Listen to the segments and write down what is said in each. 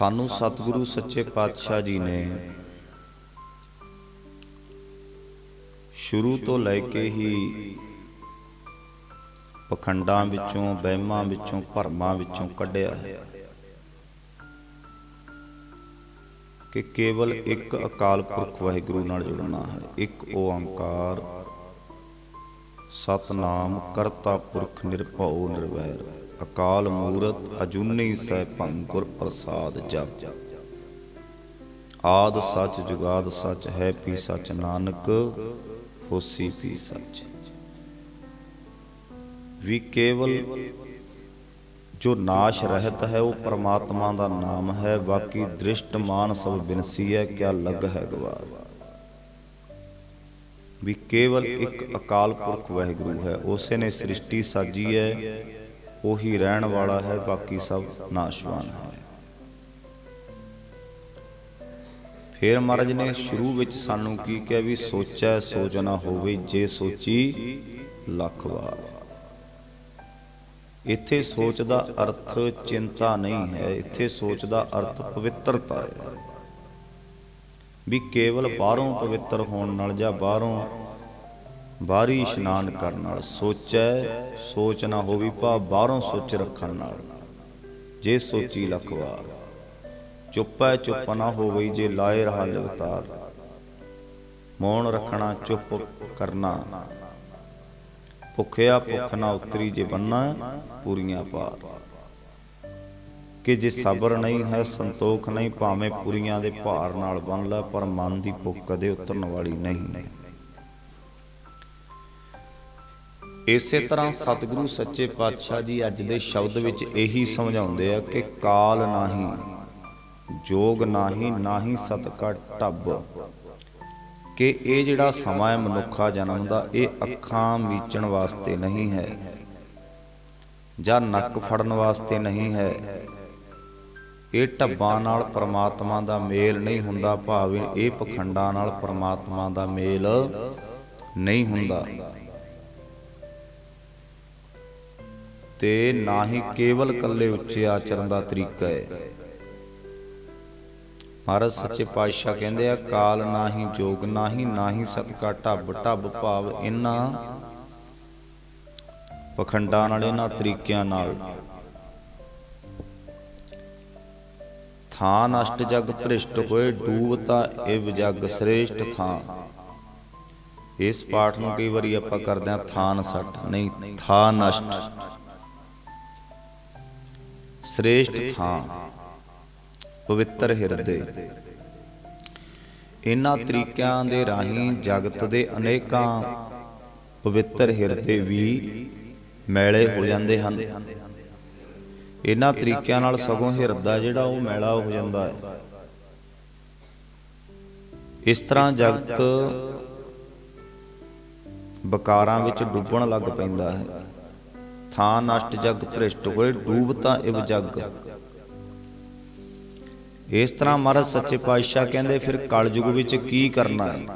ਸਾਨੂੰ ਸਤਿਗੁਰੂ ਸੱਚੇ ਪਾਤਸ਼ਾਹ ਜੀ ਨੇ ਸ਼ੁਰੂ ਤੋਂ ਲੈ ਕੇ ਹੀ ਪਖੰਡਾਂ ਵਿੱਚੋਂ, ਵਹਿਮਾਂ ਵਿੱਚੋਂ, ਭਰਮਾਂ ਵਿੱਚੋਂ ਕੱਢਿਆ ਹੈ ਕਿ ਕੇਵਲ ਇੱਕ ਅਕਾਲ ਪੁਰਖ ਵਾਹਿਗੁਰੂ ਨਾਲ ਜੁੜਨਾ ਹੈ। ਇੱਕ ਓੰਕਾਰ ਸਤਨਾਮ ਕਰਤਾ ਪੁਰਖ ਨਿਰਭਉ ਨਿਰਵੈਰ। ਅਕਾਲ ਮੂਰਤ ਅਜੂਨੀ ਸੈਭੰ ਗੁਰ ਪ੍ਰਸਾਦ ਜਪ। ਆਦ ਸੱਚ ਜੁਗਾਦ ਸੱਚ ਹੈ ਪੀ ਸੱਚ ਨਾਨਕ, ਹੋਸੀ ਪੀ ਸੱਚ। ਵੀ ਕੇਵਲ ਜੋ ਨਾਸ਼ ਰਹਿਤ ਹੈ, ਉਹ ਪਰਮਾਤਮਾ ਦਾ ਨਾਮ ਹੈ, ਬਾਕੀ ਦ੍ਰਿਸ਼ਟਮਾਨ ਸਭ ਬਿਨਸੀ ਹੈ, ਕਿਆ ਲੱਗ ਹੈ ਗਵਾਰ। ਵੀ ਕੇਵਲ ਇੱਕ ਅਕਾਲ ਪੁਰਖ ਵਾਹਿਗੁਰੂ ਹੈ, ਉਸੇ ਨੇ ਸ੍ਰਿਸ਼ਟੀ ਸਾਜੀ ਹੈ ਉਹੀ ਰਹਿਣ ਵਾਲਾ ਹੈ, ਬਾਕੀ ਸਭ ਨਾਸ਼ਵਾਨ ਹੈ। ਫਿਰ ਮਹਾਰਾਜ ਨੇ ਸ਼ੁਰੂ ਵਿੱਚ ਸਾਨੂੰ ਕੀ ਕਿਹਾ ਵੀ ਸੋਚੈ, ਸੋਚ ਹੋਵੇ, ਜੇ ਸੋਚੀ, ਲੱਖ ਵਾਰ। ਇੱਥੇ ਸੋਚ ਦਾ ਅਰਥ ਚਿੰਤਾ ਨਹੀਂ ਹੈ, ਇੱਥੇ ਸੋਚ ਦਾ ਅਰਥ ਪਵਿੱਤਰਤਾ ਹੈ। ਵੀ ਕੇਵਲ ਬਾਹਰੋਂ ਪਵਿੱਤਰ ਹੋਣ ਨਾਲ ਜਾਂ ਬਾਹਰੋਂ ਬਾਹਰੀ ਇਸ਼ਨਾਨ ਕਰਨ ਨਾਲ ਸੋਚੈ, ਸੋਚ ਨਾ ਹੋਵੀ ਭਾ ਬਾਹਰੋਂ ਸੋਚ ਰੱਖਣ ਨਾਲ। ਜੇ ਸੋਚੀ ਲੱਖ ਵਾਰ, ਚੁੱਪੈ ਚੁੱਪ ਨਾ ਹੋਵਈ ਜੇ ਲਾਏ ਰਹਾ ਲਗਤਾਰ ਮੌਨ ਰੱਖਣਾ ਚੁੱਪ ਕਰਨਾ, ਭੁੱਖਿਆ ਭੁੱਖ ਨਾ ਉਤਰੀ ਜੇ ਬੰਨਾ ਪੂਰੀਆਂ ਪਾਰ। ਕਿ ਜੇ ਸਬਰ ਨਹੀਂ ਹੈ, ਸੰਤੋਖ ਨਹੀਂ, ਭਾਵੇਂ ਪੂਰੀਆਂ ਦੇ ਭਾਰ ਨਾਲ ਬੰਨ ਲੈ, ਪਰ ਮਨ ਦੀ ਭੁੱਖ ਕਦੇ ਉਤਰਨ ਵਾਲੀ ਨਹੀਂ। ਇਸੇ ਤਰ੍ਹਾਂ ਸਤਿਗੁਰੂ ਸੱਚੇ ਪਾਤਸ਼ਾਹ ਜੀ ਅੱਜ ਦੇ ਸ਼ਬਦ ਵਿੱਚ ਇਹੀ ਸਮਝਾਉਂਦੇ ਆ ਕਿ ਕਾਲ ਨਾਹੀ, ਜੋਗ ਨਾਹੀ ਨਾਹੀ ਸਤ ਕਾ ਢੱਬ ਕਿ ਇਹ ਜਿਹੜਾ ਸਮਾਂ ਹੈ ਮਨੁੱਖਾ ਜਨਮ ਦਾ, ਇਹ ਅੱਖਾਂ ਮੀਚਣ ਵਾਸਤੇ ਨਹੀਂ ਹੈ, ਜਾਂ ਨੱਕ ਫੜਨ ਵਾਸਤੇ ਨਹੀਂ ਹੈ। ਇਹ ਢੱਬਾਂ ਨਾਲ ਪਰਮਾਤਮਾ ਦਾ ਮੇਲ ਨਹੀਂ ਹੁੰਦਾ, ਭਾਵੇਂ ਇਹ ਪਖੰਡਾਂ ਨਾਲ ਪਰਮਾਤਮਾ ਦਾ ਮੇਲ ਨਹੀਂ ਹੁੰਦਾ। ਤੇ ਨਾ ਹੀ ਕੇਵਲ ਕੱਲੇ ਉੱਚੇ ਆਚਰਨ ਦਾ ਤਰੀਕਾ ਹੈ। ਮਹਾਰਾਜ ਸੱਚੇ ਪਾਤਸ਼ਾਹ ਕਹਿੰਦੇ ਆ, ਕਾਲ ਨਾਹੀ ਜੋਗ, ਨਾ ਹੀ ਸਤਕਾ ਢੱਬ ਢੱਬ ਭਾਵ ਇਹਨਾਂ ਪਖੰਡਾਂ ਨਾਲ, ਇਹਨਾਂ ਤਰੀਕਿਆਂ ਨਾਲ। ਥਾਂ ਨਸ਼ਟ ਜਗ ਭ੍ਰਿਸ਼ਟ ਹੋਏ ਡੂਬਤਾ ਇਵ ਜਗ ਸ੍ਰੇਸ਼ਟ ਥਾਂ। ਇਸ ਪਾਠ ਨੂੰ ਕਈ ਵਾਰੀ ਆਪਾਂ ਕਰਦੇ ਆ, ਥਾਨ ਸੱਟ ਨਹੀਂ ਥਾਂ ਨਸ਼ਟ ਸ੍ਰੇਸ਼ਟ ਥਾਂ, ਪਵਿੱਤਰ ਹਿਰਦੇ। ਇਹਨਾਂ ਤਰੀਕਿਆਂ ਦੇ ਰਾਹੀਂ ਜਗਤ ਦੇ ਅਨੇਕਾਂ ਪਵਿੱਤਰ ਹਿਰਦੇ ਵੀ ਮੈਲੇ ਹੋ ਜਾਂਦੇ ਹਨ। ਇਹਨਾਂ ਤਰੀਕਿਆਂ ਨਾਲ ਸਗੋਂ ਹਿਰਦਾ ਜਿਹੜਾ ਉਹ ਮੈਲਾ ਹੋ ਜਾਂਦਾ ਹੈ। ਇਸ ਤਰ੍ਹਾਂ ਜਗਤ ਬਕਾਰਾਂ ਵਿੱਚ ਡੁੱਬਣ ਲੱਗ ਪੈਂਦਾ ਹੈ। ਥਾਂ ਨਸ਼ਟ ਜਗ ਭ੍ਰਿਸ਼ਟ ਹੋਏ ਡੂਬਤਾ ਇਵ ਜਗ। ਇਸ ਤਰ੍ਹਾਂ ਮਹਾਰਾਜ ਸੱਚੇ ਪਾਤਸ਼ਾਹ ਕਹਿੰਦੇ, ਫਿਰ ਕਲਯੁਗ ਵਿੱਚ ਕੀ ਕਰਨਾ ਹੈ?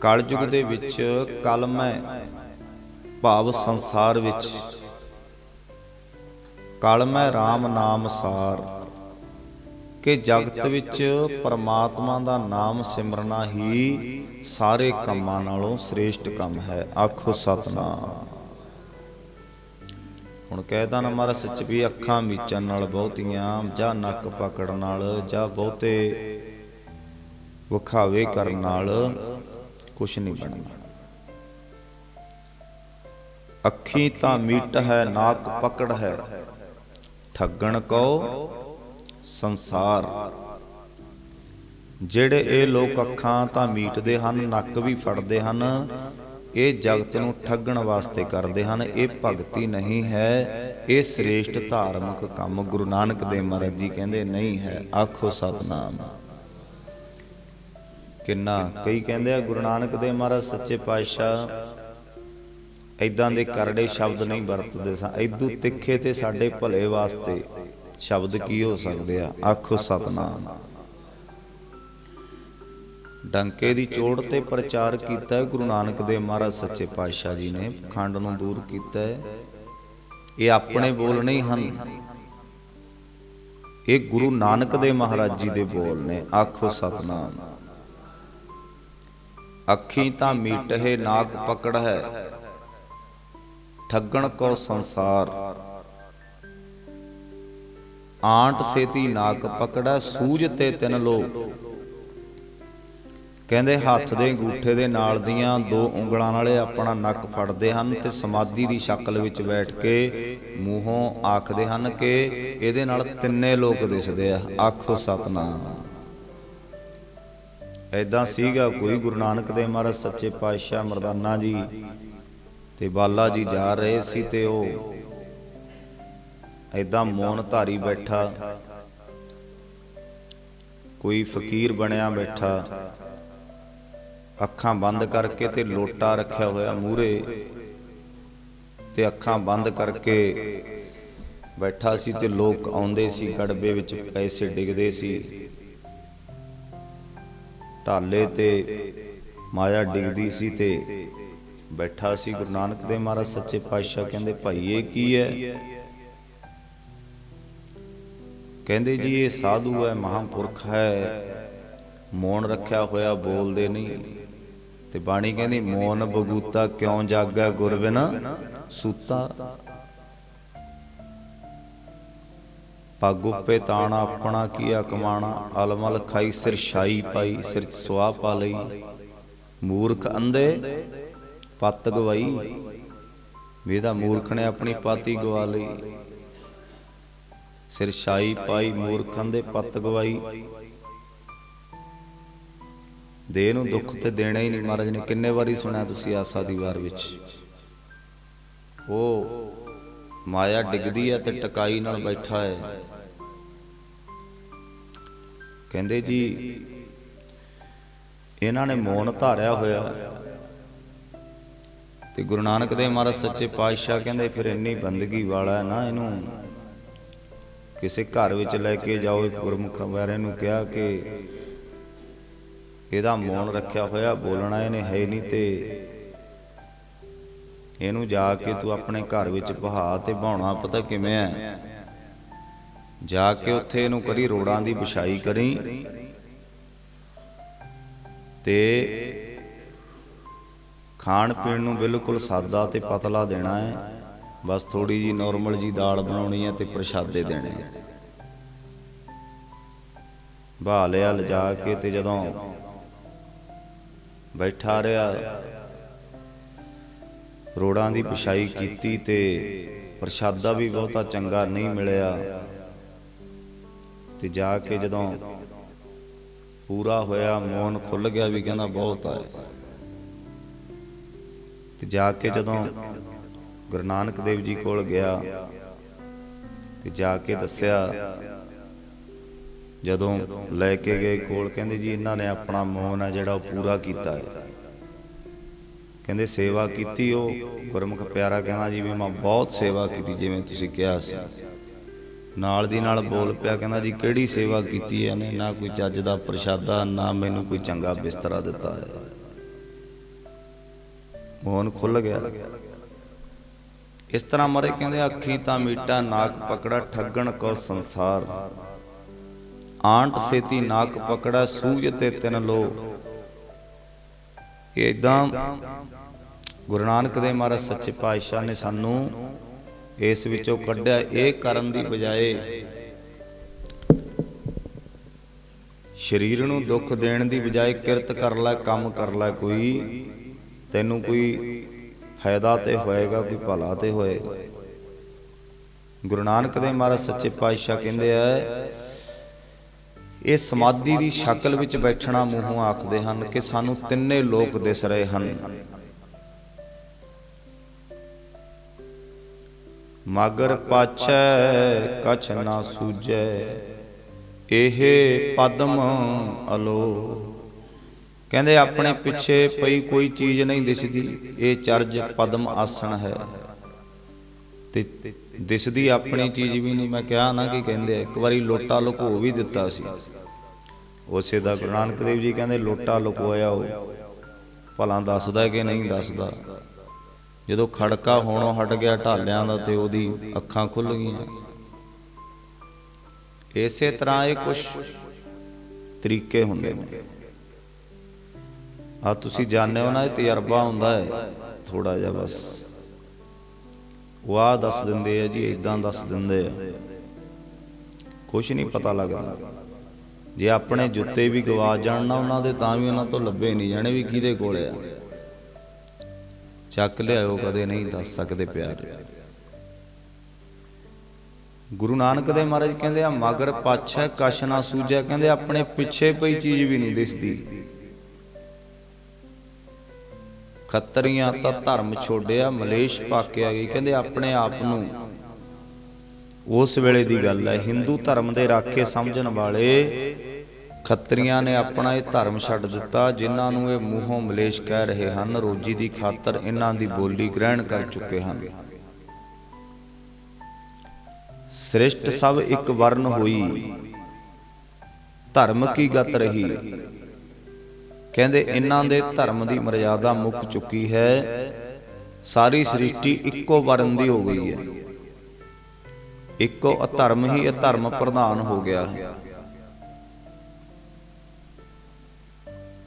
ਕਲਯੁਗ ਦੇ ਵਿੱਚ ਕਲਮ ਹੈ, ਭਾਵ ਸੰਸਾਰ ਵਿੱਚ। ਕਲਮ ਹੈ RAM ਨਾਮ ਸਾਰ। ਕਿ ਜਗਤ ਵਿੱਚ ਪਰਮਾਤਮਾ ਦਾ ਨਾਮ ਸਿਮਰਨਾ ਹੀ ਸਾਰੇ ਕੰਮਾਂ ਨਾਲੋਂ ਸ੍ਰੇਸ਼ਟ ਕੰਮ ਹੈ। ਆਖੋ ਸਤਨਾਮ। ਹੁਣ ਕਹਿਦਾ ਨਾ ਮਾਰਾ ਸੱਚ ਵੀ ਅੱਖਾਂ ਮੀਚਣ ਨਾਲ ਬਹੁਤੀਆਂ, ਜਾਂ ਨੱਕ ਪਕੜ ਨਾਲ, ਜਾਂ ਬਹੁਤੇ ਵਿਖਾਵੇ ਕਰਨ ਨਾਲ ਕੁਛ ਨਹੀਂ ਬਣਨਾ। ਅੱਖੀ ਤਾਂ ਮੀਟ ਹੈ, ਨਾਕ ਪਕੜ ਹੈ। ਠੱਗਣ ਕੋ ਸੰਸਾਰ। ਜਿਹੜੇ ਇਹ ਲੋਕ ਅੱਖਾਂ ਤਾਂ ਮੀਟਦੇ ਹਨ, ਨੱਕ ਵੀ ਫੜਦੇ ਹਨ, ਇਹ ਜਗਤ ਨੂੰ ਠੱਗਣ ਵਾਸਤੇ ਕਰਦੇ ਹਨ, ਇਹ ਭਗਤੀ ਨਹੀਂ ਹੈ, ਇਹ ਸ੍ਰੇਸ਼ਟ ਧਾਰਮਿਕ ਕੰਮ ਗੁਰੂ ਨਾਨਕ ਦੇਵ ਮਹਾਰਾਜ ਜੀ ਕਹਿੰਦੇ ਨਹੀਂ ਹੈ। ਆਖੋ ਸਤਨਾਮ। ਕਿੰਨਾ ਕਈ ਕਹਿੰਦੇ ਆ ਗੁਰੂ ਨਾਨਕ ਦੇਵ ਮਹਾਰਾਜ ਸੱਚੇ ਪਾਤਸ਼ਾਹ ਐਦਾਂ ਦੇ ਕਰੜੇ ਸ਼ਬਦ ਨਹੀਂ ਵਰਤਦੇ ਸਾਂ ਐਦੂ ਤਿੱਖੇ ਤੇ ਸਾਡੇ ਭਲੇ ਵਾਸਤੇ ਸ਼ਬਦ ਕੀ ਹੋ ਸਕਦੇ ਆ? ਆਖੋ ਸਤਨਾਮ। ਡੰਕੇ ਦੀ ਚੋੜ ਤੇ ਪ੍ਰਚਾਰ ਕੀਤਾ ਗੁਰੂ ਨਾਨਕ ਦੇਵ ਮਹਾਰਾਜ ਸੱਚੇ ਪਾਤਸ਼ਾਹ ਜੀ ਨੇ, ਖੰਡ ਨੂੰ ਦੂਰ ਕੀਤਾ ਇਹ ਆਪਣੇ ਬੋਲ ਨਹੀਂ ਹਨ। ਇਹ ਗੁਰੂ ਨਾਨਕ ਦੇ ਮਹਾਰਾਜ ਜੀ ਦੇ ਬੋਲ ਨੇ, ਆਖੋ ਸਤਨਾਮ। ਅੱਖੀ ਤਾਂ ਮੀਟਹਿ ਨਾਕ ਪਕੜ ਹੈ। ਠੱਗਣ ਕੋ ਸੰਸਾਰ। ਆਂਟ ਸੇਤੀ ਨਾਕ ਪਕੜਾ, ਸੂਝ ਤੇ ਤਿੰਨ ਲੋ ਕਹਿੰਦੇ ਹੱਥ ਦੇ ਅੰਗੂਠੇ ਦੇ ਨਾਲ ਦੀਆਂ ਦੋ ਉਂਗਲਾਂ ਨਾਲੇ ਆਪਣਾ ਨੱਕ ਫੜਦੇ ਹਨ ਤੇ ਸਮਾਧੀ ਦੀ ਸ਼ਕਲ ਵਿੱਚ ਬੈਠ ਕੇ ਮੂੰਹੋਂ ਆਖਦੇ ਹਨ ਕਿ ਇਹਦੇ ਨਾਲ ਤਿੰਨੇ ਲੋਕ ਦਿਸਦੇ ਆ। ਆਖੋ ਸਤਨਾਮ। ਐਦਾਂ ਸੀਗਾ ਕੋਈ ਗੁਰੂ ਨਾਨਕ ਦੇ ਮਹਾਰਾਜ, ਸੱਚੇ ਪਾਤਸ਼ਾਹ ਮਰਦਾਨਾ ਜੀ ਤੇ ਬਾਲਾ ਜੀ ਜਾ ਰਹੇ ਸੀ ਤੇ ਉਹ ਐਦਾਂ ਮੌਨ ਧਾਰੀ ਬੈਠਾ। ਕੋਈ ਫਕੀਰ ਬਣਿਆ ਬੈਠਾ। ਅੱਖਾਂ ਬੰਦ ਕਰਕੇ ਤੇ ਲੋਟਾ ਰੱਖਿਆ ਹੋਇਆ ਮੂਰੇ ਤੇ ਅੱਖਾਂ ਬੰਦ ਕਰਕੇ ਬੈਠਾ ਸੀ ਤੇ ਲੋਕ ਆਉਂਦੇ ਸੀ, ਗੜਬੇ ਵਿੱਚ ਪੈਸੇ ਡਿੱਗਦੇ ਸੀ। ਢਾਲੇ ਤੇ ਮਾਇਆ ਡਿੱਗਦੀ ਸੀ ਤੇ ਬੈਠਾ ਸੀ ਗੁਰੂ ਨਾਨਕ ਦੇਵ ਮਹਾਰਾਜ ਸੱਚੇ ਪਾਤਸ਼ਾਹ ਕਹਿੰਦੇ, ਭਾਈ, ਇਹ ਕੀ ਹੈ? ਕਹਿੰਦੇ ਜੀ ਇਹ ਸਾਧੂ ਹੈ ਮਹਾਂਪੁਰਖ ਹੈ। ਮੌਨ ਰੱਖਿਆ ਹੋਇਆ ਬੋਲਦੇ ਨਹੀਂ। ਤੇ ਬਾਣੀ ਕਹਿੰਦੀ ਮੌਨ ਬਗੂਤਾ ਕਿਉਂ ਜਾਗੈ ਗੁਰ ਬਿਨ? ਸੂਤਾ। ਪੱਗ ਉੱਪੇ ਤਾਣਾ ਆਪਣਾ ਕੀਆ ਕਮਾਣਾ ਅਲਮਲ ਖਾਈ ਸਿਰ ਛਾਈ ਪਾਈ ਸਿਰ ਚ ਸੁਆ ਪਾ ਲਈ। ਮੂਰਖ ਅੰਧੇ ਪੱਤ ਗਵਾਈ। ਵੇਦਾ ਮੂਰਖ ਨੇ ਆਪਣੀ ਪਾਤੀ ਗਵਾ ਲਈ। ਸਿਰ ਛਾਈ ਪਾਈ ਮੂਰਖਾਂ ਦੇ ਪੱਤ ਗਵਾਈ। ਦੇਹ ਨੂੰ ਦੁੱਖ ਤੇ ਦੇਣਾ ਹੀ ਨਹੀਂ ਮਹਾਰਾਜ ਨੇ, ਕਿੰਨੇ ਵਾਰੀ ਸੁਣਿਆ ਤੁਸੀਂ ਆਸਾ ਦੀ ਵਾਰ ਵਿੱਚ? ਉਹ ਮਾਇਆ ਡਿੱਗਦੀ ਹੈ ਤੇ ਟਕਾਈ ਨਾਲ ਬੈਠਾ ਹੈ ਕਹਿੰਦੇ ਜੀ, ਇਹਨਾਂ ਨੇ ਮੌਨ ਧਾਰਿਆ ਹੋਇਆ। ਤੇ ਗੁਰੂ ਨਾਨਕ ਦੇਵ ਮਹਾਰਾਜ ਸੱਚੇ ਪਾਤਸ਼ਾਹ ਕਹਿੰਦੇ, ਫਿਰ ਇੰਨੀ ਬੰਦਗੀ ਵਾਲਾ ਨਾ ਇਹਨੂੰ ਕਿਸੇ ਘਰ ਵਿੱਚ ਲੈ ਕੇ ਜਾਓ, ਇੱਕ ਗੁਰਮੁਖ ਵਾਰਿਆਂ ਨੂੰ ਕਿਹਾ ਕਿ ਇਹਦਾ ਮੌਨ ਰੱਖਿਆ ਹੋਇਆ, ਬੋਲਣਾ ਇਹਨੇ ਹੈ ਨਹੀਂ ਤੇ ਇਹਨੂੰ ਜਾ ਕੇ ਤੂੰ ਆਪਣੇ ਘਰ ਵਿੱਚ ਬਹਾ ਤੇ ਬਹਾਉਣਾ ਪਤਾ ਕਿਵੇਂ ਹੈ? ਜਾ ਕੇ ਉੱਥੇ ਇਹਨੂੰ ਕਰੀ, ਰੋੜਾਂ ਦੀ ਵਿਛਾਈ ਕਰੀ ਤੇ ਖਾਣ ਪੀਣ ਨੂੰ ਬਿਲਕੁਲ ਸਾਦਾ ਤੇ ਪਤਲਾ ਦੇਣਾ ਹੈ। ਬਸ ਥੋੜੀ ਜੀ ਨਾਰਮਲ ਜੀ ਦਾਲ ਬਣਾਉਣੀ ਹੈ ਤੇ ਪ੍ਰਸ਼ਾਦੇ ਦੇਣੇ ਆ। ਬਹਾ ਲਿਆ ਲਿਜਾ ਕੇ ਤੇ ਜਦੋਂ ਬੈਠਾ ਰਿਹਾ, ਰੋੜਾਂ ਦੀ ਪਿਛਾਈ ਕੀਤੀ ਤੇ ਪ੍ਰਸ਼ਾਦਾ ਵੀ ਬਹੁਤਾ ਚੰਗਾ ਨਹੀਂ ਮਿਲਿਆ। ਤੇ ਜਾ ਕੇ ਜਦੋਂ ਪੂਰਾ ਹੋਇਆ ਮੌਨ ਖੁੱਲ ਗਿਆ ਵੀ ਕਹਿੰਦਾ ਬਹੁਤ ਆਇਆ ਤੇ ਜਾ ਕੇ ਜਦੋਂ ਗੁਰੂ ਨਾਨਕ ਦੇਵ ਜੀ ਕੋਲ ਗਿਆ ਤੇ ਜਾ ਕੇ ਦੱਸਿਆ, ਜਦੋਂ ਲੈ ਕੇ ਗਏ ਕੋਲ, ਕਹਿੰਦੇ ਜੀ ਇਹਨਾਂ ਨੇ ਆਪਣਾ ਮੋਹਨ ਆ ਜਿਹੜਾ ਉਹ ਪੂਰਾ ਕੀਤਾ ਹੈ। ਕਹਿੰਦੇ ਸੇਵਾ ਕੀਤੀ ਉਹ, ਗੁਰਮੁਖ ਪਿਆਰਾ ਕਹਿੰਦਾ ਜੀ ਵੀ ਮੈਂ ਬਹੁਤ ਸੇਵਾ ਕੀਤੀ ਜਿਵੇਂ ਤੁਸੀਂ ਕਿਹਾ ਸੀ। ਨਾਲ ਦੀ ਨਾਲ ਬੋਲ ਪਿਆ ਕਹਿੰਦਾ ਜੀ ਕਿਹੜੀ ਸੇਵਾ ਕੀਤੀ ਹੈ ਇਹਨੇ? ਨਾ ਕੋਈ ਚੱਜ ਦਾ ਪ੍ਰਸ਼ਾਦਾ, ਨਾ ਮੈਨੂੰ ਕੋਈ ਚੰਗਾ ਬਿਸਤਰਾ ਦਿੱਤਾ ਹੈ। ਮੋਹਨ ਖੁੱਲ ਗਿਆ। ਇਸ ਤਰ੍ਹਾਂ ਮਰੇ ਕਹਿੰਦੇ, ਅੱਖੀ ਤਾਂ ਮੀਟਾ, ਨਾਕ ਪਕੜਾ, ਠੱਗਣ ਕੋ ਸੰਸਾਰ। ਆਂਟ ਸੇਤੀ ਨਾਕ ਪਕੜਾ, ਸੂਝ ਤੇ ਤਿੰਨ ਲੋ ਇਦਾਂ ਗੁਰੂ ਨਾਨਕ ਦੇਵ ਮਹਾਰਾਜ ਸੱਚੇ ਪਾਤਸ਼ਾਹ ਨੇ ਸਾਨੂੰ ਇਸ ਵਿੱਚੋਂ ਕੱਢਿਆ। ਇਹ ਕਰਨ ਦੀ ਬਜਾਏ ਸਰੀਰ ਨੂੰ ਦੁੱਖ ਦੇਣ ਦੀ ਬਜਾਏ ਕਿਰਤ ਕਰ ਲੈ, ਕੰਮ ਕਰ ਲੈ ਕੋਈ। ਤੈਨੂੰ ਕੋਈ ਫਾਇਦਾ ਤੇ ਹੋਏਗਾ, ਕੋਈ ਭਲਾ ਤੇ ਹੋਏਗਾ ਗੁਰੂ ਨਾਨਕ ਦੇ ਮਹਾਰਾਜ ਸੱਚੇ ਪਾਤਸ਼ਾਹ ਕਹਿੰਦੇ ਆ, ਇਹ ਸਮਾਧੀ ਦੀ ਸ਼ਕਲ ਵਿੱਚ ਬੈਠਣਾ ਮੂੰਹੋਂ ਆਖਦੇ ਹਨ ਕਿ ਸਾਨੂੰ ਤਿੰਨੇ ਲੋਕ ਦਿਸ ਰਹੇ ਹਨ। ਮਗਰ ਪਾਛੈ, ਕਛ ਨਾ ਸੂਝੈ, ਇਹ ਪਦਮ ਅਲੋ ਕਹਿੰਦੇ ਆਪਣੇ ਪਿੱਛੇ ਪਈ ਕੋਈ ਚੀਜ਼ ਨਹੀਂ ਦਿਸਦੀ ਇਹ ਚਰਜ ਪਦਮ ਆਸਣ ਹੈ। ਤੇ ਦਿਸਦੀ ਆਪਣੀ ਚੀਜ਼ ਵੀ ਨਹੀਂ। ਮੈਂ ਕਿਹਾ ਨਾ ਕਿ ਕਹਿੰਦੇ ਇੱਕ ਵਾਰੀ ਲੋਟਾ ਲੁਕੋ ਵੀ ਦਿੱਤਾ ਸੀ। ਉਸੇ ਦਾ ਗੁਰੂ ਨਾਨਕ ਦੇਵ ਜੀ ਕਹਿੰਦੇ ਲੋਟਾ ਲੁਕੋਇਆ ਉਹ। ਭਲਾ ਦੱਸਦਾ ਕਿ ਨਹੀਂ ਦੱਸਦਾ ਜਦੋਂ ਖੜਕਾ ਹੋਣੋਂ ਹਟ ਗਿਆ ਢਾਲਿਆਂ ਦਾ ਤੇ ਉਹਦੀ ਅੱਖਾਂ ਖੁੱਲ ਗਈਆਂ। ਇਸੇ ਤਰ੍ਹਾਂ ਇਹ ਕੁਝ ਤਰੀਕੇ ਹੁੰਦੇ ਨੇ। ਆ ਤੁਸੀਂ ਜਾਣਦੇ ਹੋ ਨਾ, ਇਹ ਤਜਰਬਾ ਹੁੰਦਾ ਹੈ। ਥੋੜਾ ਜਿਹਾ ਬਸ। ਉਹ ਆਹ ਦੱਸ ਦਿੰਦੇ ਆ ਜੀ ਇਦਾਂ ਦੱਸ ਦਿੰਦੇ ਆ। ਕੁਝ ਨਹੀਂ ਪਤਾ ਲੱਗਦਾ। ਜੇ ਆਪਣੇ ਜੁੱਤੇ ਵੀ ਗਵਾ ਜਾਣ ਨਾ ਉਹਨਾਂ ਦੇ, ਤਾਂ ਵੀ ਉਹਨਾਂ ਤੋਂ ਲੱਭੇ ਨਹੀਂ ਜਾਣੇ ਵੀ ਕਿਹਦੇ ਕੋਲ ਆ। ਚੱਕ ਲਿਆਇਓ, ਕਦੇ ਨਹੀਂ ਦੱਸ ਸਕਦੇ ਪਿਆਰ। ਗੁਰੂ ਨਾਨਕ ਦੇ ਮਹਾਰਾਜ ਕਹਿੰਦੇ ਆ, ਮਗਰ ਪਾਛੈ ਕਛ ਨਾ ਸੂਝੈ। ਕਹਿੰਦੇ ਆਪਣੇ ਪਿੱਛੇ ਕੋਈ ਚੀਜ਼ ਵੀ ਨਹੀਂ ਦਿਸਦੀ। ਖੱਤਰੀਆਂ ਤਾਂ ਧਰਮ ਛੋੜਿਆ, ਮਲੇਸ਼ ਪਾਕਿਆ ਗਈ। ਕਹਿੰਦੇ ਆਪਣੇ ਆਪ ਨੂੰ ਉਸ ਵੇਲੇ ਦੀ ਗੱਲ ਹੈ, ਹਿੰਦੂ ਧਰਮ ਦੇ ਰਾਖੇ ਸਮਝਣ ਵਾਲੇ ਖੱਤਰੀਆਂ ਨੇ ਆਪਣਾ ਇਹ ਧਰਮ ਛੱਡ ਦਿੱਤਾ, ਜਿਨ੍ਹਾਂ ਨੂੰ ਇਹ ਮੂੰਹੋਂ ਮਲੇਸ਼ ਕਹਿ ਰਹੇ ਹਨ। ਰੋਜੀ ਦੀ ਖਾਤਰ ਇਹਨਾਂ ਦੀ ਬੋਲੀ ਗ੍ਰਹਿਣ ਕਰ ਚੁੱਕੇ ਹਨ। ਸ੍ਰਿਸ਼ਟ ਸਭ ਇੱਕ ਵਰਨ ਹੋਈ। ਧਰਮ ਕੀ ਗਤ ਰਹੀ? ਕਹਿੰਦੇ ਇਹਨਾਂ ਦੇ ਧਰਮ ਦੀ ਮਰਜ਼ਾਦਾ ਮੁੱਕ ਚੁੱਕੀ ਹੈ। ਸਾਰੀ ਸ੍ਰਿਸ਼ਟੀ ਇੱਕੋ ਵਰਨ ਦੀ ਹੋ ਗਈ ਹੈ ਇੱਕੋ ਅਧਰਮ ਹੀ ਅਧਰਮ ਪ੍ਰਧਾਨ ਹੋ ਗਿਆ ਹੈ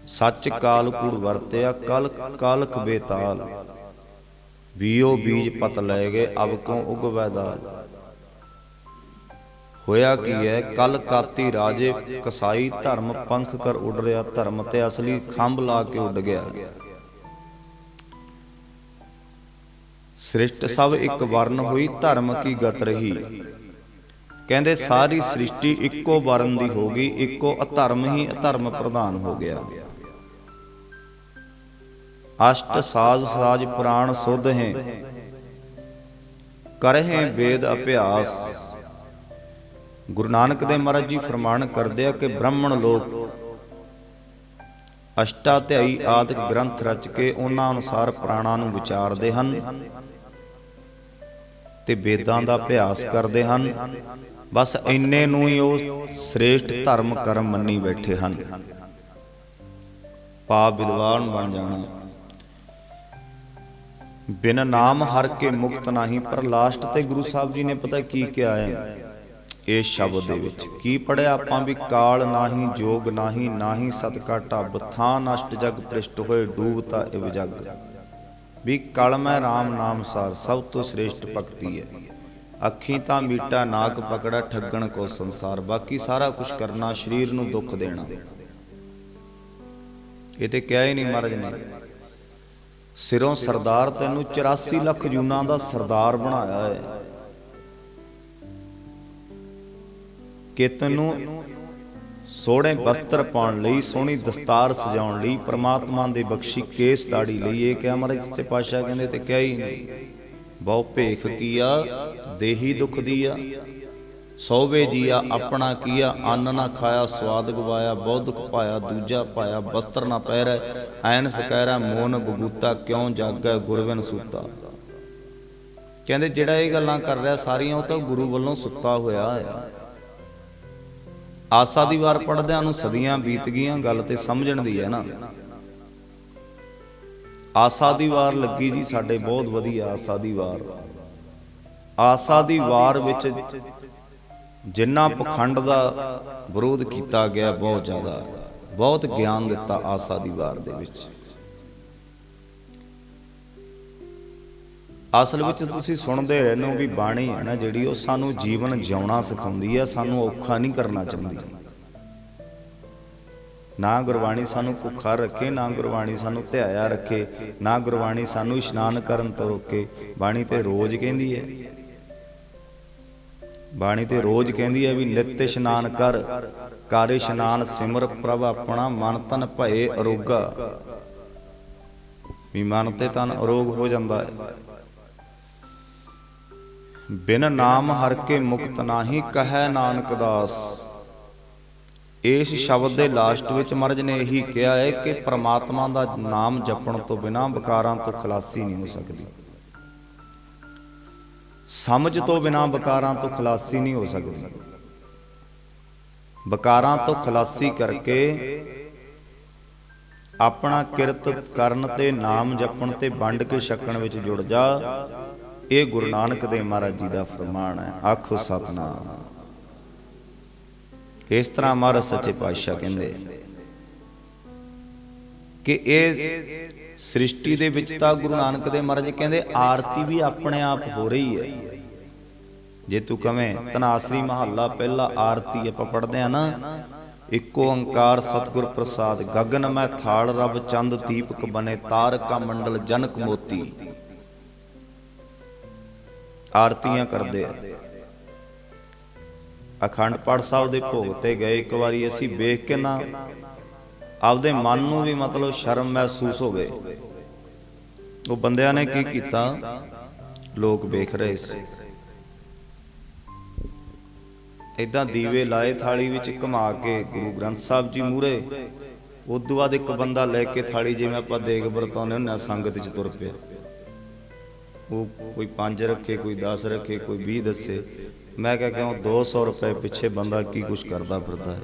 ਸੱਚ ਕਾਲ ਕੂੜ ਵਰਤਿਆ ਕਲ ਕਲਖ ਬੇਤਾਲ। ਬੀਓ ਬੀਜ ਪਤ ਲੈ ਗਏ ਅਬ ਕੋ ਉਗਵੈ ਦਾਲ। ਹੋਇਆ ਕੀ ਹੈ? ਕਲ ਕਾਤੀ ਰਾਜੇ ਕਸਾਈ ਧਰਮ ਪੰਖ ਕਰ ਉੱਡ ਰਿਹਾ ਧਰਮ ਤੇ ਅਸਲੀ ਖੰਭ ਲਾ ਕੇ ਉੱਡ ਗਿਆ। ਸ੍ਰਿਸ਼ਟ ਸਭ ਇੱਕ ਵਰਨ ਹੋਈ, ਧਰਮ ਕੀ ਗਤ ਰਹੀ? ਕਹਿੰਦੇ ਸਾਰੀ ਸ੍ਰਿਸ਼ਟੀ ਇੱਕੋ ਵਰਨ ਦੀ ਹੋ ਗਈ, ਇੱਕੋ ਅਧਰਮ ਹੀ ਅਧਰਮ ਪ੍ਰਧਾਨ ਹੋ ਗਿਆ। ਅਸ਼ਟ ਸਾਜ ਸਾਜ ਪ੍ਰਾਣ ਸੁਧ ਹੈ, ਕਰਹਿ ਵੇਦ ਅਭਿਆਸ। ਗੁਰੂ ਨਾਨਕ ਦੇਵ ਮਹਾਰਾਜ ਜੀ ਫਰਮਾਨ ਕਰਦੇ ਆ ਕਿ ਬ੍ਰਾਹਮਣ ਲੋਕ ਅਸ਼ਟਾਧਿਆਈ ਆਦਿਕ ਗ੍ਰੰਥ ਰਚ ਕੇ ਉਹਨਾਂ ਅਨੁਸਾਰ ਪ੍ਰਾਣਾਂ ਨੂੰ ਵਿਚਾਰਦੇ ਹਨ ਤੇ ਵੇਦਾਂ ਦਾ ਅਭਿਆਸ ਕਰਦੇ ਹਨ। ਬਸ ਇੰਨੇ ਨੂੰ ਹੀ ਉਹ ਸ੍ਰੇਸ਼ਟ ਧਰਮ ਕਰਮ ਮੰਨੀ ਬੈਠੇ ਹਨ। ਪਾਪ ਵਿਦਵਾਨ ਬਣ ਜਾਣਾ। ਬਿਨ ਨਾਮ ਹਰ ਕੇ ਮੁਕਤ ਨਹੀਂ ਪਰ ਲਾਸਟ ਤੇ ਗੁਰੂ ਸਾਹਿਬ ਜੀ ਨੇ ਪਤਾ ਕੀ ਕਿਹਾ ਹੈ? ਇਸ ਸ਼ਬਦ ਦੇ ਵਿੱਚ। ਕੀ ਪੜਿਆ ਆਪਾਂ ਵੀ ਕਾਲ ਨਾਹੀ, ਜੋਗ ਨਾਹੀ ਨਾਹੀ ਸਤਕਾ ਢੱਬ ਥਾਂ ਨਸ਼ਟ ਜਗ ਪ੍ਰਿਸ਼ਟ ਹੋਏ ਡੂਬਤਾ ਇਵ ਜਗ। ਵੀ ਕਲ ਮੈਂ RAM ਨਾਮ ਸਾਰ, ਸਭ ਤੋਂ ਸ੍ਰੇਸ਼ਟ ਭਗਤੀ ਹੈ। ਅੱਖੀ ਤਾਂ ਮੀਟਾ, ਨਾਕ ਪਕੜਾ, ਠੱਗਣ ਕੋ ਸੰਸਾਰ। ਬਾਕੀ ਸਾਰਾ ਕੁਝ ਕਰਨਾ, ਸਰੀਰ ਨੂੰ ਦੁੱਖ ਦੇਣਾ। ਇਹ ਤੇ ਕਿਹਾ ਹੀ ਨਹੀਂ ਮਹਾਰਾਜ ਨੇ। ਸਿਰੋਂ ਸਰਦਾਰ ਤੈਨੂੰ 84 ਲੱਖ ਜੂਨਾਂ ਦਾ ਸਰਦਾਰ ਬਣਾਇਆ ਹੈ। ਕੇਤਨ ਨੂੰ ਸੋਹਣੇ ਵਸਤਰ ਪਾਉਣ ਲਈ, ਸੋਹਣੀ ਦਸਤਾਰ ਸਜਾਉਣ ਲਈ, ਪ੍ਰਮਾਤਮਾ ਦੇ ਬਖਸ਼ੀ ਕੇਸ ਦਾੜੀ ਲਈ। ਇਹ ਕਿਹਾ ਮਹਾਰਾਜ, ਸੱਚੇ ਪਾਤਸ਼ਾਹ ਕਹਿੰਦੇ ਤੇ ਕਿਹਾ ਹੀ ਨਹੀਂ। ਬਹੁ ਭੇਖ ਕੀਆ, ਦੇਹੀ ਦੁਖ ਦੀਆ। ਸੋਵੇ ਜੀਆ, ਆਪਣਾ ਕੀਆ, ਅੰਨ ਨਾ ਖਾਇਆ, ਸਵਾਦ ਗਵਾਇਆ, ਬਹੁ ਦੁਖ ਪਾਇਆ, ਦੂਜਾ ਪਾਇਆ ਵਸਤਰ ਨਾ ਪਹਿਰੈ, ਐਨ ਸਕੈਰਾ, ਮੋਨ ਬਗੂਤਾ ਕਿਉਂ ਜਾਗੈ ਗੁਰਵਿਨ ਸੂਤਾ। ਕਹਿੰਦੇ ਜਿਹੜਾ ਇਹ ਗੱਲਾਂ ਕਰ ਰਿਹਾ, ਸਾਰੀਆਂ ਉਹ ਤਾਂ ਗੁਰੂ ਵੱਲੋਂ ਸੁੱਤਾ ਹੋਇਆ ਹੈ ਆਸਾ ਦੀ ਵਾਰ ਪੜਦਿਆਂ ਨੂੰ ਸਦੀਆਂ ਬੀਤ ਗਈਆਂ, ਗੱਲ ਤੇ ਸਮਝਣ ਦੀ ਹੈ ਨਾ। ਆਸਾ ਦੀ ਵਾਰ ਲੱਗੀ ਜੀ ਸਾਡੇ ਬਹੁਤ ਵਧੀਆ ਆਸਾ ਦੀ ਵਾਰ। ਆਸਾ ਦੀ ਵਾਰ ਵਿੱਚ ਜਿੰਨਾ ਪਖੰਡ ਦਾ ਵਿਰੋਧ ਕੀਤਾ ਗਿਆ, ਬਹੁਤ ਜ਼ਿਆਦਾ। ਬਹੁਤ ਗਿਆਨ ਦਿੱਤਾ ਆਸਾ ਦੀ ਵਾਰ ਦੇ ਵਿੱਚ। ਅਸਲ ਵਿੱਚ ਤੁਸੀਂ ਸੁਣਦੇ ਰਹਿੰਦੇ ਹੋ ਵੀ ਬਾਣੀ ਹੈ ਨਾ ਜਿਹੜੀ ਉਹ ਸਾਨੂੰ ਜੀਵਨ ਜਿਉਣਾ ਸਿਖਾਉਂਦੀ ਹੈ, ਸਾਨੂੰ ਔਖਾ ਨਹੀਂ ਕਰਨਾ ਚਾਹੁੰਦੀ। ਨਾ ਗੁਰਬਾਣੀ ਸਾਨੂੰ ਭੁੱਖਾ ਰੱਖੇ, ਨਾ ਗੁਰਬਾਣੀ ਸਾਨੂੰ ਧਿਆਇਆ ਰੱਖੇ, ਨਾ ਗੁਰਬਾਣੀ ਸਾਨੂੰ ਇਸ਼ਨਾਨ ਕਰਨ ਤੋਂ ਰੋਕੇ। ਬਾਣੀ ਤੇ ਰੋਜ਼ ਕਹਿੰਦੀ ਹੈ। ਬਾਣੀ ਤੇ ਰੋਜ਼ ਕਹਿੰਦੀ ਹੈ ਵੀ ਨਿਤ ਇਸ਼ਨਾਨ ਕਰ ਕਰ ਇਸ਼ਨਾਨ ਸਿਮਰ ਪ੍ਰਭ ਆਪਣਾ, ਮਨ ਤਨ ਭਏ ਅਰੋਗਾ। ਵੀ ਮਨ ਤੇ ਤਨ ਅਰੋਗ ਹੋ ਜਾਂਦਾ ਹੈ। ਬਿਨ ਨਾਮ ਹਰ ਕੇ ਮੁਕਤ ਨਾਹੀ ਕਹੈ ਨਾਨਕ ਦਾਸ। ਇਸ ਸ਼ਬਦ ਦੇ ਲਾਸਟ ਵਿੱਚ ਮਹਾਰਾਜ ਨੇ ਇਹੀ ਕਿਹਾ ਹੈ ਕਿ ਪ੍ਰਮਾਤਮਾ ਦਾ ਨਾਮ ਜਪਣ ਤੋਂ ਬਿਨਾ ਵਿਕਾਰਾਂ ਤੋਂ ਖਲਾਸੀ ਨਹੀਂ ਹੋ ਸਕਦੀ। ਸਮਝ ਤੋਂ ਬਿਨਾ ਵਿਕਾਰਾਂ ਤੋਂ ਖਲਾਸੀ ਨਹੀਂ ਹੋ ਸਕਦੀ। ਵਿਕਾਰਾਂ ਤੋਂ ਖਲਾਸੀ ਕਰਕੇ ਆਪਣਾ ਕਿਰਤ ਕਰਨ ਤੇ ਨਾਮ ਜਪਣ ਤੇ ਵੰਡ ਕੇ ਛਕਣ ਵਿੱਚ ਜੁੜ ਜਾ। ਇਹ ਗੁਰੂ ਨਾਨਕ ਦੇਵ ਮਹਾਰਾਜ ਜੀ ਦਾ ਫਰਮਾਨ ਹੈ, ਆਖੋ ਸਤਨਾਮ। ਇਸ ਤਰ੍ਹਾਂ ਮਹਾਰਾਜ ਸੱਚੇ ਪਾਤਸ਼ਾਹ ਕਹਿੰਦੇ ਕਿ ਇਹ ਸ੍ਰਿਸ਼ਟੀ ਦੇ ਵਿੱਚ ਤਾਂ ਗੁਰੂ ਨਾਨਕ ਦੇਵ ਮਹਾਰਾਜ ਕਹਿੰਦੇ, ਆਰਤੀ ਵੀ ਆਪਣੇ ਆਪ ਹੋ ਰਹੀ ਹੈ। ਜੇ ਤੂੰ ਕਵੇਂ ਤਨਾਸਰੀ ਮਹੱਲਾ ਪਹਿਲਾ ਆਰਤੀ ਆਪਾਂ ਪੜਦੇ ਆ ਨਾ, ਇੱਕੋ ਓੰਕਾਰ ਸਤਿਗੁਰ ਪ੍ਰਸਾਦ, ਗਗਨ ਮੈਂ ਥਾਲ ਰਬ ਚੰਦ ਦੀਪਕ ਬਨੇ, ਤਾਰਕਾ ਮੰਡਲ ਜਨਕ ਮੋਤੀ। ਆਰਤੀਆਂ ਕਰਦੇ ਆ। ਅਖੰਡ ਪਾਠ ਸਾਹਿਬ ਦੇ ਭੋਗ ਤੇ ਗਏ ਇੱਕ ਵਾਰੀ ਅਸੀਂ ਵੇਖ ਕੇ ਨਾ ਆਪਦੇ ਮਨ ਨੂੰ ਵੀ ਮਤਲਬ ਸ਼ਰਮ ਮਹਿਸੂਸ ਹੋ ਗਏ ਉਹ ਬੰਦਿਆਂ ਨੇ ਕੀ ਕੀਤਾ? ਲੋਕ ਵੇਖ ਰਹੇ ਸੀ। ਇਦਾਂ ਦੀਵੇ ਲਾਏ, ਥਾਲੀ ਵਿੱਚ ਘੁਮਾ ਕੇ ਗੁਰੂ ਗ੍ਰੰਥ ਸਾਹਿਬ ਜੀ ਮੂਰੇ ਉਦੋਂ ਬਾਅਦ ਇੱਕ ਬੰਦਾ ਲੈ ਕੇ ਥਾਲੀ ਜਿਵੇਂ ਆਪਾਂ ਦੇਗ ਵਰਤਾਉਂਦੇ ਹੁੰਦੇ ਆ, ਸੰਗਤ 'ਚ ਤੁਰ ਪਿਆ। ਉਹ ਕੋਈ 5 ਰੱਖੇ, ਕੋਈ 10 ਰੱਖੇ, ਕੋਈ 20 ਦੱਸੇ। ਮੈਂ ਕਿਹਾ, ਕਿਉਂ 200 ਰੁਪਏ ਪਿੱਛੇ ਬੰਦਾ ਕੀ ਕੁਛ ਕਰਦਾ ਫਿਰਦਾ ਹੈ?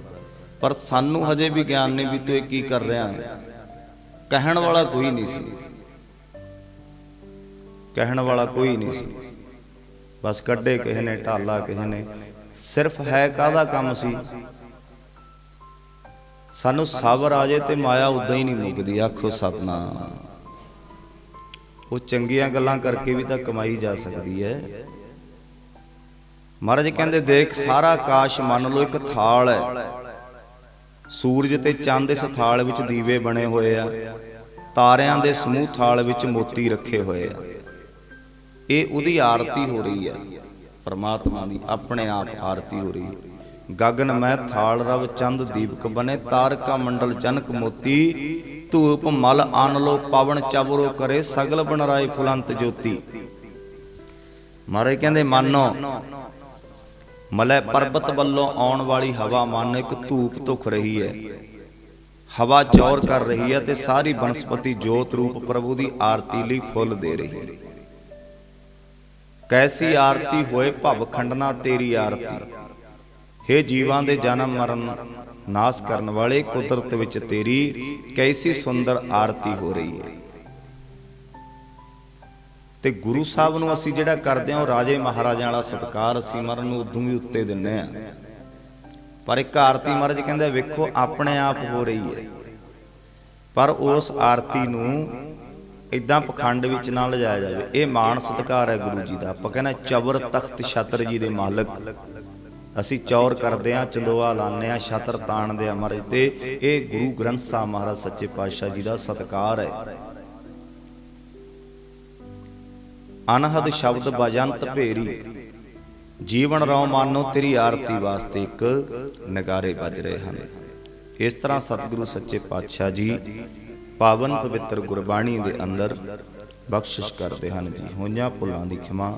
ਪਰ ਸਾਨੂੰ ਹਜੇ ਵੀ ਗਿਆਨ ਨਹੀਂ ਵੀ ਤੂੰ ਇਹ ਕੀ ਕਰ ਰਿਹਾ ਹੈ। ਕਹਿਣ ਵਾਲਾ ਕੋਈ ਨਹੀਂ ਸੀ। ਕਹਿਣ ਵਾਲਾ ਕੋਈ ਨਹੀਂ ਸੀ। ਬਸ ਕੱਢੇ ਕਿਸੇ ਨੇ, ਢਾਲਾ ਕਿਸੇ ਨੇ। ਸਿਰਫ ਹੈ ਕਾਹਦਾ ਕੰਮ ਸੀ? ਸਾਨੂੰ ਸਬਰ ਆ ਜੇ ਤੇ ਮਾਇਆ ਉਦਾਂ ਹੀ ਨਹੀਂ ਮੁੱਕਦੀ। ਆਖੋ ਸਤਨਾਮ। ਉਹ ਚੰਗੀਆਂ ਗੱਲਾਂ ਕਰਕੇ ਵੀ ਤਾਂ ਕਮਾਈ ਜਾ ਸਕਦੀ ਹੈ। ਮਹਾਰਾਜ ਕਹਿੰਦੇ, ਦੇਖ, ਸਾਰਾ ਆਕਾਸ਼ ਮੰਨ ਲਓ ਇੱਕ ਥਾਲ ਹੈ। ਸੂਰਜ ਤੇ ਚੰਦ ਇਸ ਥਾਲ ਵਿੱਚ ਦੀਵੇ ਬਣੇ ਹੋਏ ਆ। ਤਾਰਿਆਂ ਦੇ ਸਮੂਹ ਥਾਲ ਵਿੱਚ ਮੋਤੀ ਰੱਖੇ ਹੋਏ ਆ। ਇਹ ਉਹਦੀ ਆਰਤੀ ਹੋ ਰਹੀ ਹੈ ਪਰਮਾਤਮਾ ਦੀ, ਆਪਣੇ ਆਪ ਆਰਤੀ ਹੋ ਰਹੀ ਹੈ ਗਗਨ ਮੈਂ ਥਾਲ ਰਵ ਚੰਦ ਦੀਪਕ ਬਨੇ ਤਾਰਕਾ ਮੰਡਲ ਜਨਕ ਮੋਤੀ ਧੂਪ, ਮਲ ਆਨ ਲੋ ਪਵਨ, ਚਬਰੋ ਕਰੇ ਸਗਲ ਬਨਰਾਏ ਫੁਲੰਤ ਜੋਤੀ। ਮਾਰੇ ਕਹਿੰਦੇ, ਮੰਨੋ, ਮਲੈ ਪਰਬਤ ਵੱਲੋਂ ਆਉਣ ਵਾਲੀ ਹਵਾ ਮਨ, ਇੱਕ ਧੂਪ ਧੁਖ ਰਹੀ ਹੈ। ਹਵਾ ਚੌਰ ਕਰ ਰਹੀ ਹੈ ਤੇ ਸਾਰੀ ਬਨਸਪਤੀ ਜੋਤ ਰੂਪ ਪ੍ਰਭੂ ਦੀ ਆਰਤੀ ਲਈ ਫੁੱਲ ਦੇ ਰਹੀ ਹੈ। ਕੈਸੀ ਆਰਤੀ ਹੋਏ ਭਵ ਖੰਡਨਾ ਤੇਰੀ ਆਰਤੀ। ਹੇ ਜੀਵਾਂ ਦੇ ਜਨਮ ਮਰਨ ਨਾਸ ਕਰਨ ਵਾਲੇ ਕੁਦਰਤ ਵਿੱਚ ਤੇਰੀ ਕੈਸੀ ਸੁੰਦਰ ਆਰਤੀ ਹੋ ਰਹੀ ਹੈ। ਤੇ ਗੁਰੂ ਸਾਹਿਬ ਨੂੰ ਅਸੀਂ ਜਿਹੜਾ ਕਰਦੇ ਹਾਂ, ਉਹ ਰਾਜੇ ਮਹਾਰਾਜਿਆਂ ਵਾਲਾ ਸਤਕਾਰ ਅਸੀਂ ਮਰਨ ਨੂੰ ਉਦੋਂ ਵੀ ਉੱਤੇ ਦਿੰਨੇ ਆ ਪਰ ਇੱਕ ਆਰਤੀ ਮਹਾਰਾਜ ਕਹਿੰਦੇ ਵੇਖੋ, ਆਪਣੇ ਆਪ ਹੋ ਰਹੀ ਹੈ। ਪਰ ਉਸ ਆਰਤੀ ਨੂੰ ਇਦਾਂ ਪਖੰਡ ਵਿੱਚ ਨਾ ਲਿਜਾਇਆ ਜਾਵੇ। ਇਹ ਮਾਣ ਸਤਕਾਰ ਹੈ ਗੁਰੂ ਜੀ ਦਾ। ਆਪਾਂ ਕਹਿੰਦੇ ਚਬਰ ਤਖਤ ਛਤਰ ਜੀ ਦੇ ਮਾਲਕ। ਅਸੀਂ ਚੌਰ ਕਰਦੇ ਆ ਚੰਦੋਆ ਲਾਣੇ ਆ ਛਤਰ ਤਾਣਦੇ ਆ ਮਹਾਰਾਜ ਤੇ। ਇਹ ਗੁਰੂ ਗ੍ਰੰਥ ਸਾਹਿਬ ਮਹਾਰਾਜ ਸੱਚੇ ਪਾਤਸ਼ਾਹ ਜੀ ਦਾ ਸਤਕਾਰ ਹੈ। ਅਨਹਦ ਸ਼ਬਦ ਬਜੰਤ ਭੇਰੀ, ਜੀਵਨ ਰਉ ਮਾਨੋ ਤੇਰੀ ਆਰਤੀ ਵਾਸਤੇ ਇੱਕ ਨਗਾਰੇ ਵੱਜ ਰਹੇ ਹਨ। ਇਸ ਤਰ੍ਹਾਂ ਸਤਿਗੁਰੂ ਸੱਚੇ ਪਾਤਸ਼ਾਹ ਜੀ ਪਾਵਨ ਪਵਿੱਤਰ ਗੁਰਬਾਣੀ ਦੇ ਅੰਦਰ ਬਖਸ਼ਿਸ਼ ਕਰਦੇ ਹਨ ਜੀ। ਹੋਈਆਂ ਭੁੱਲਾਂ ਦੀ ਖਿਮਾ